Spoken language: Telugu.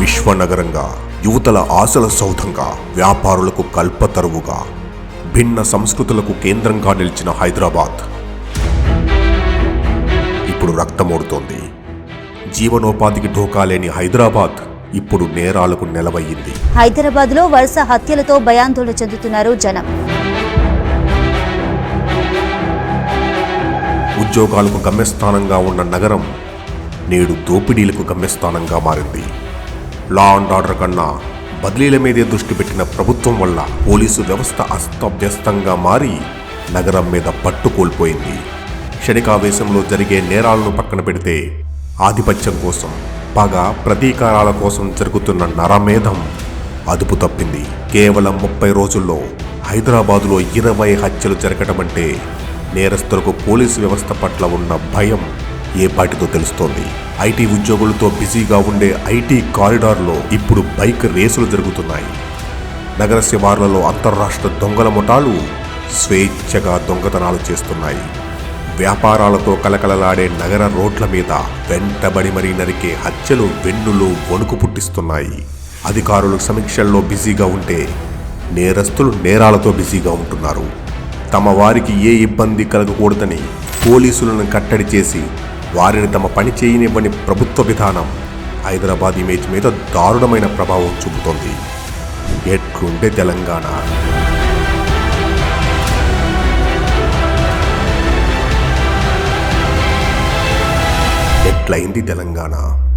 విశ్వనగరంగా యువతల ఆశల సౌధంగా వ్యాపారులకు కల్పతరువుగా భిన్న సంస్కృతులకు కేంద్రంగా నిలిచిన హైదరాబాద్. ఇప్పుడు రక్తమోడుతోంది. జీవనోపాధికి ఢోకా లేని హైదరాబాద్ ఇప్పుడు నేరాలకు నెలవయ్యింది. హైదరాబాద్లో వరుస హత్యలతో భయాందోళన చెందుతున్నారు జనం. ఉద్యోగాలకు గమ్యస్థానంగా ఉన్న నగరం నేడు దోపిడీలకు గమ్యస్థానంగా మారింది. లా అండ్ ఆర్డర్ కన్నా బదిలీల మీదే దృష్టి పెట్టిన ప్రభుత్వం వల్ల పోలీసు వ్యవస్థ అస్తవ్యస్తంగా మారి నగరం మీద పట్టు కోల్పోయింది. క్షణికావేశంలో జరిగే నేరాలను పక్కన పెడితే ఆధిపత్యం కోసం పగ ప్రతీకారాల కోసం జరుగుతున్న నరమేధం అదుపు తప్పింది. కేవలం ముప్పై రోజుల్లో హైదరాబాదులో ఇరవై హత్యలు జరగటమంటే నేరస్తులకు పోలీసు వ్యవస్థ పట్ల ఉన్న భయం ఏ పాటితో తెలుస్తోంది? ఐటీ ఉద్యోగులతో బిజీగా ఉండే ఐటీ కారిడార్లో ఇప్పుడు బైక్ రేసులు జరుగుతున్నాయి. నగర శివార్లలో అంతర్రాష్ట్ర దొంగల ముఠాలు స్వేచ్ఛగా దొంగతనాలు చేస్తున్నాయి. వ్యాపారాలతో కలకలలాడే నగర రోడ్ల మీద వెంటబడి మరీ నరికే హత్యలు వెన్నులు వణుకు పుట్టిస్తున్నాయి. అధికారులు సమీక్షల్లో బిజీగా ఉంటే నేరస్తులు నేరాలతో బిజీగా ఉంటున్నారు. తమ వారికి ఏ ఇబ్బంది కలగకూడదని పోలీసులను కట్టడి చేసి వారిని తమ పని చేయనివ్వని ప్రభుత్వ విధానం హైదరాబాద్ ఇమేజ్ మీద దారుణమైన ప్రభావం చూపుతోంది. ఎట్లుండే తెలంగాణ. ఎట్లయింది తెలంగాణ?